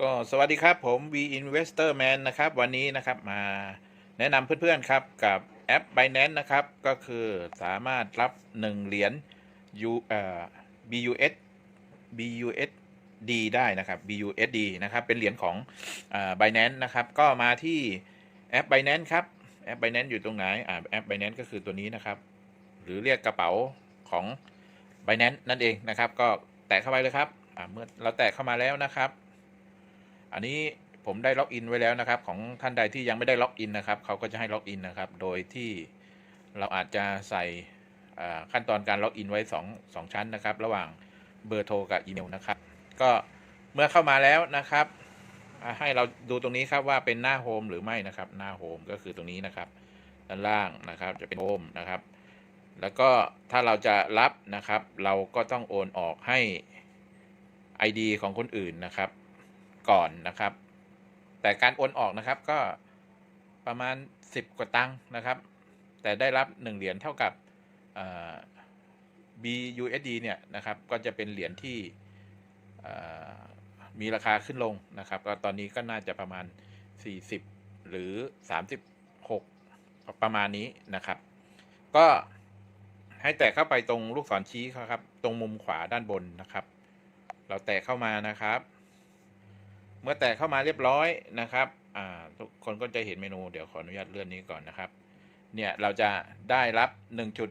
ก็สวัสดีครับผม V Investor Man นะครับ วันนี้นะครับมาแนะนำเพื่อนๆครับกับแอป Binance นะครับ ก็คือสามารถรับ 1 เหรียญ U เอ่อ BUS BUSD ได้นะครับ BUSD นะครับ เป็นเหรียญของเอ่อ Binance นะครับ ก็มาที่แอป Binance ครับ แอป Binance อยู่ตรงไหนอ่าแอป Binance ก็คือตัวนี้นะครับ หรือเรียกกระเป๋าของ Binance นั่นเองนะครับ ก็แตะเข้าไปเลยครับอ่าเมื่อเราแตะเข้ามาแล้วนะครับ อันนี้ผมได้ล็อกอินไว้แล้วนะครับ ของท่านใดที่ยังไม่ได้ล็อกอินนะครับเขาก็จะให้ล็อกอินนะครับ โดยที่เราอาจจะใส่ขั้นตอนการล็อกอินไว้2 2ชั้นนะครับ ระหว่างเบอร์โทรกับอีเมลนะครับ ก็เมื่อเข้ามาแล้วนะครับ ให้เราดูตรงนี้ครับว่าเป็นหน้าโฮมหรือไม่นะครับ หน้าโฮมก็คือตรงนี้นะครับ ด้านล่างนะครับจะเป็นโฮมนะครับ แล้วก็ถ้าเราจะรับนะครับ เราก็ต้องโอนออกให้ ID ของคนอื่นนะครับ ก่อนนะครับ แต่การโอนออกนะครับก็ประมาณ 10 กว่าตังค์นะครับ แต่ได้รับ 1 เหรียญเท่ากับเอ่อ BUSD เนี่ยนะครับก็จะเป็นเหรียญที่มีราคาขึ้นลงนะครับ ก็ตอนนี้ก็น่าจะประมาณ 40 หรือ 36 ประมาณนี้นะครับ ก็ให้แตะเข้าไปตรงลูกศรชี้ครับ ตรงมุมขวาด้านบนนะครับ เราแตะเข้ามานะครับ เมื่อแตะเข้ามาเรียบร้อยนะครับทุกคนก็จะเห็นเมนูเดี๋ยวขออนุญาตเลื่อนนี้ก่อนนะครับ เนี่ยเราจะได้รับ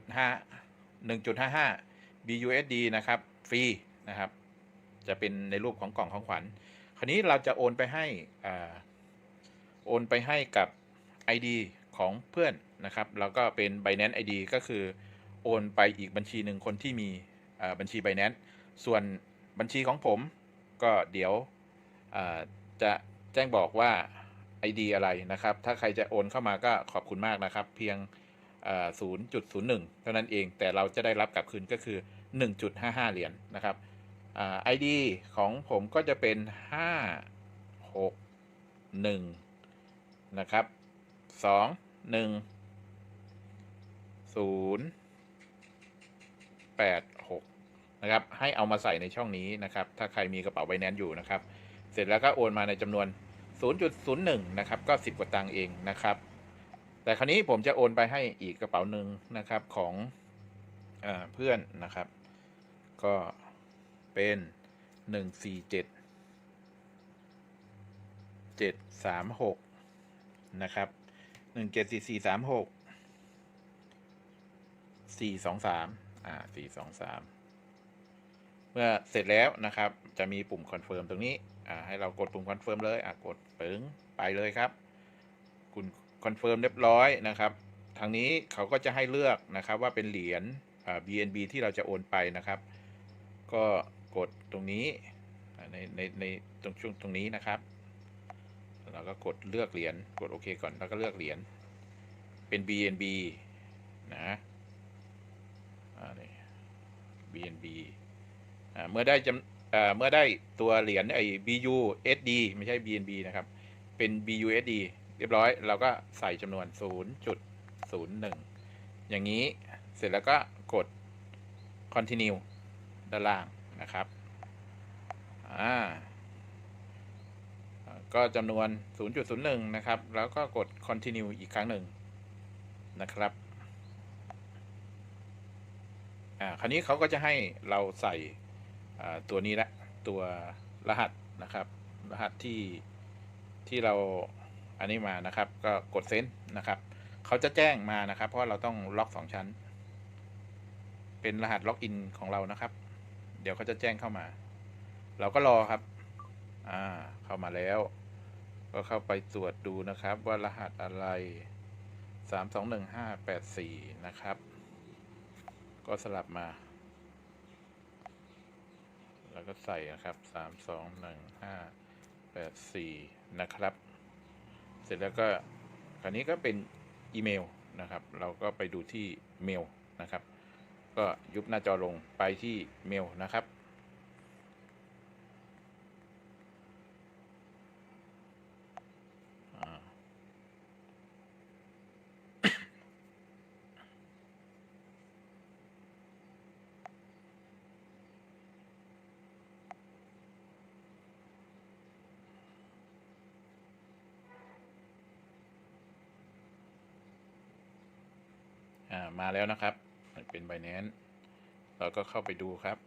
1.5 1.55 BUSD นะครับฟรีนะครับ จะเป็นในรูปของกล่องของขวัญ คราวนี้เราจะโอนไปให้อโอนไปให้กับ ID ของเพื่อนนะครับ แล้วก็เป็น Binance ID ก็คือโอนไปอีกบัญชีหนึ่งคนที่มีบัญชี Binance ส่วนบัญชีของผมก็เดี๋ยว จะแจ้งบอกว่า ID อะไรนะครับ ถ้าใครจะโอนเข้ามาก็ขอบคุณมากนะครับ เพียง 0.01 เท่านั้นเอง แต่เราจะได้รับกลับคืนก็คือ 1.55 เหรียญนะครับอ่า ID ของผมก็จะเป็น 5 6 1 นะครับ 2 1 0 8 6 นะครับ ให้เอามาใส่ในช่องนี้นะครับ ถ้าใครมีกระเป๋าไบแนนอยู่นะครับ เสร็จแล้วก็โอนมาในจำนวน 0.01 นะครับ ก็ 10 กว่าตังค์เองนะครับ แต่คราวนี้ผมจะโอนไปให้อีกกระเป๋าหนึ่งนะครับของเออเพื่อนนะครับ ก็เป็น 147 736 นะครับ 174436 423 อ่า 423 เมื่อเสร็จแล้วนะครับ จะมีปุ่มคอนเฟิร์มตรงนี้ให้เรากดปุ่มคอนเฟิร์มเลยกดปึ้งไปเลยครับ คุณคอนเฟิร์มเรียบร้อยนะครับ ทางนี้เขาก็จะให้เลือกนะครับว่าเป็นเหรียญอ่า BNB ที่เราจะโอนไปนะครับ ก็กดตรงนี้ในในในตรงช่วงตรงนี้นะครับเราก็กดเลือกเหรียญกดโอเคก่อนแล้วก็เลือกเหรียญเป็น BNB นะอ่านี่ BNB เมื่อได้จำเมื่อได้ตัวเหรียญไอ้ BUSD ไม่ใช่ BNB นะครับ เป็น BUSD เรียบร้อย เราก็ใส่จำนวน 0.01 อย่างนี้เสร็จแล้วก็กด continue ด้านล่างนะครับ อ่า ก็จำนวน 0.01 นะครับ แล้วก็กด continue อีกครั้งหนึ่งนะครับ อ่า คราวนี้เขาก็จะให้เราใส่ ตัวนี้ละตัวรหัสนะครับ รหัสที่ที่เราอันนี้มานะครับ ก็กดเซ็นนะครับเขาจะแจ้งมานะครับ เพราะเราต้องล็อกสองชั้น เป็นรหัสล็อกอินของเรานะครับ เดี๋ยวเขาจะแจ้งเข้ามา เราก็รอครับ อ่า เข้ามาแล้ว ก็เข้าไปตรวจดูนะครับ ว่ารหัสอะไรสามสองหนึ่งห้าแปดสี่นะครับ ก็สลับมา แล้วก็ใส่นะครับสามสองหนึ่งห้าแปดสี่นะครับ เสร็จแล้วก็คราวนี้ก็เป็นอีเมลนะครับ เราก็ไปดูที่เมลนะครับ ก็ยุบหน้าจอลงไปที่เมลนะครับ มาแล้วนะครับ เป็น Binance เราก็เข้าไปดูครับ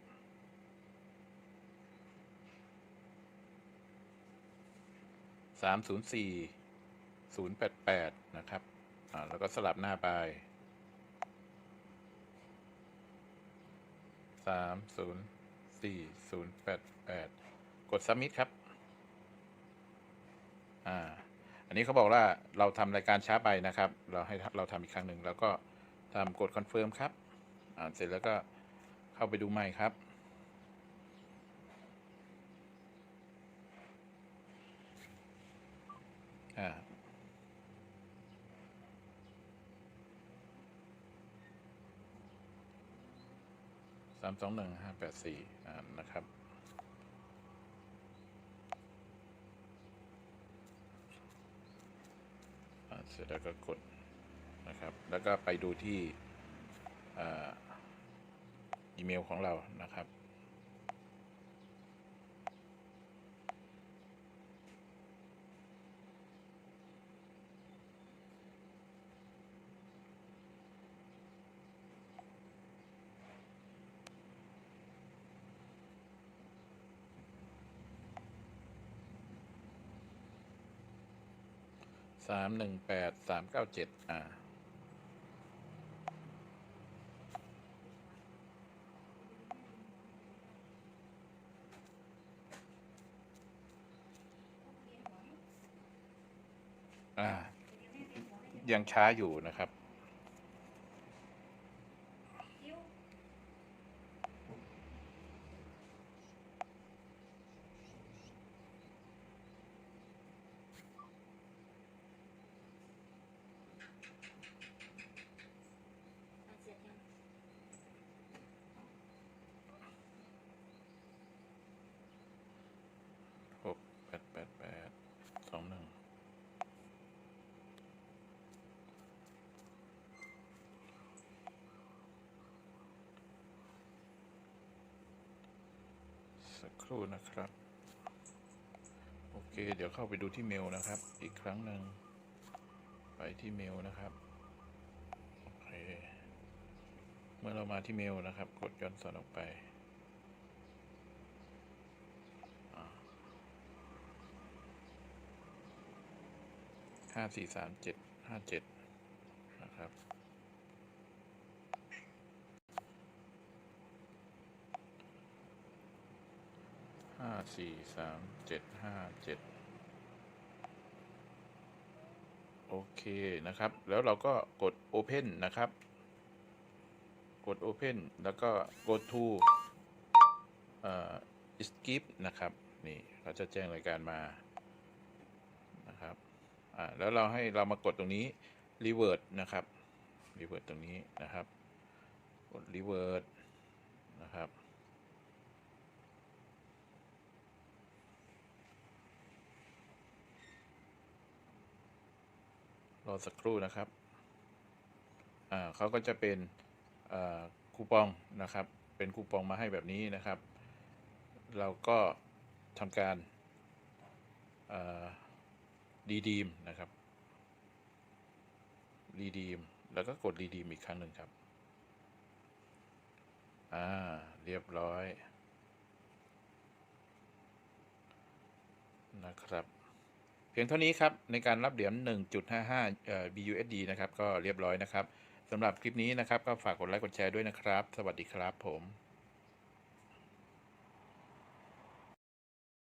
สามศูนย์สี่ศูนย์แปดแปดนะครับ อ่า แล้วก็สลับหน้าไปสามศูนย์สี่ศูนย์แปดแปดกด submit ครับ อ่า อันนี้เขาบอกว่าเราทำรายการช้าไปนะครับ เราให้เราทำอีกครั้งหนึ่งแล้วก็ ทำกด confirm ครับเสร็จแล้วก็เข้าไปดูใหม่ครับ อ่าสามสองหนึ่งห้าแปดสี่นะครับ เสร็จแล้วก็กด นะครับ แล้วก็ไปดูที่อีเมลของเรานะครับ สามหนึ่งแปดสามเก้าเจ็ดอ่า ยังช้าอยู่นะครับ หกแปดแปดแปดสองหนึ่งสัก ครู่นะครับ โอเค เดี๋ยวเข้าไปดูที่เมลนะครับ อีกครั้งหนึ่งไปที่เมลนะครับโอเคเมื่อเรามาที่เมลนะครับ กดย้อนสอนออกไปห้าสี่สามเจ็ดห้าเจ็ดนะครับ ห้า สี่สามเจ็ดห้าเจ็ดโอเคนะครับ แล้วเราก็กด Open นะครับ กด Open แล้วก็ go to เอ่อ skip นะครับ นี่เขาจะแจ้งรายการมานะครับอ่าแล้วเราให้เรามากดตรงนี้ revert นะครับ revert ตรงนี้นะครับ กด revert นะครับ รอสักครู่นะครับเขาก็จะเป็นคูปองนะครับ เป็นคูปองมาให้แบบนี้นะครับ เราก็ทำการดีดีมนะครับรีดีมแล้วก็กดรีดีมอีกครั้งหนึ่งครับ อ่า เรียบร้อย นะครับ พียงเท่านี้ครับ ในการรับเหรียญ 1.55เอ่อ BUSD นะครับ ก็เรียบร้อยนะครับสำหรับคลิปนี้นะครับ ก็ฝากกดไลค์กดแชร์ด้วยนะครับ สวัสดีครับผม